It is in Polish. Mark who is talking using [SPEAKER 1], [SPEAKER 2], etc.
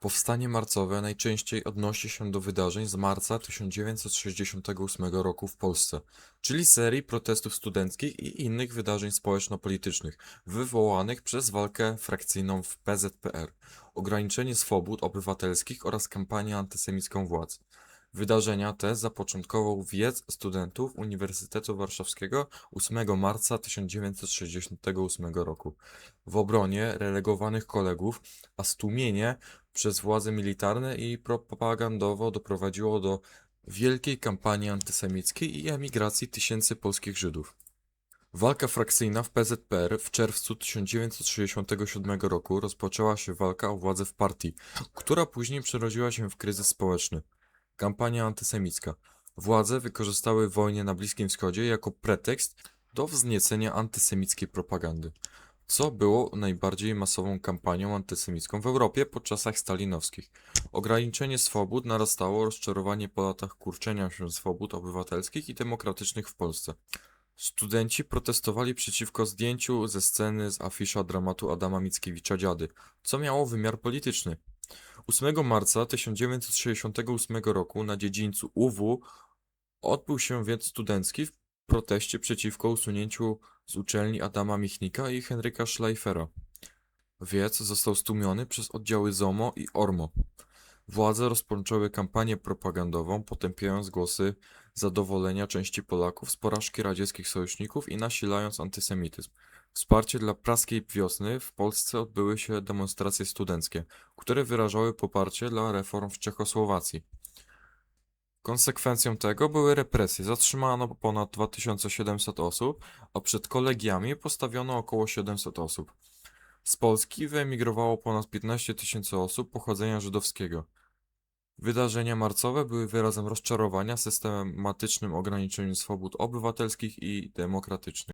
[SPEAKER 1] Powstanie marcowe najczęściej odnosi się do wydarzeń z marca 1968 roku w Polsce, czyli serii protestów studenckich i innych wydarzeń społeczno-politycznych wywołanych przez walkę frakcyjną w PZPR, ograniczenie swobód obywatelskich oraz kampanię antysemicką władz. Wydarzenia te zapoczątkował wiec studentów Uniwersytetu Warszawskiego 8 marca 1968 roku w obronie relegowanych kolegów, a stłumienie przez władze militarne i propagandowo doprowadziło do wielkiej kampanii antysemickiej i emigracji tysięcy polskich Żydów. Walka frakcyjna w PZPR w czerwcu 1967 roku rozpoczęła się walka o władzę w partii, która później przerodziła się w kryzys społeczny. Kampania antysemicka. Władze wykorzystały wojnę na Bliskim Wschodzie jako pretekst do wzniecenia antysemickiej propagandy co było najbardziej masową kampanią antysemicką w Europie po czasach stalinowskich. Ograniczenie swobód narastało rozczarowanie po latach kurczenia się swobód obywatelskich i demokratycznych w Polsce. Studenci protestowali przeciwko zdjęciu ze sceny z afisza dramatu Adama Mickiewicza Dziady, co miało wymiar polityczny. 8 marca 1968 roku na dziedzińcu UW odbył się wiec studencki w proteście przeciwko usunięciu z uczelni Adama Michnika i Henryka Schleifera. Wiec został stłumiony przez oddziały ZOMO i ORMO. Władze rozpoczęły kampanię propagandową, potępiając głosy zadowolenia części Polaków z porażki radzieckich sojuszników i nasilając antysemityzm. Wsparcie dla praskiej wiosny w Polsce odbyły się demonstracje studenckie, które wyrażały poparcie dla reform w Czechosłowacji. Konsekwencją tego były represje. Zatrzymano ponad 2700 osób, a przed kolegiami postawiono około 700 osób. Z Polski wyemigrowało ponad 15 tysięcy osób pochodzenia żydowskiego. Wydarzenia marcowe były wyrazem rozczarowania systematycznym ograniczeniem swobód obywatelskich i demokratycznych.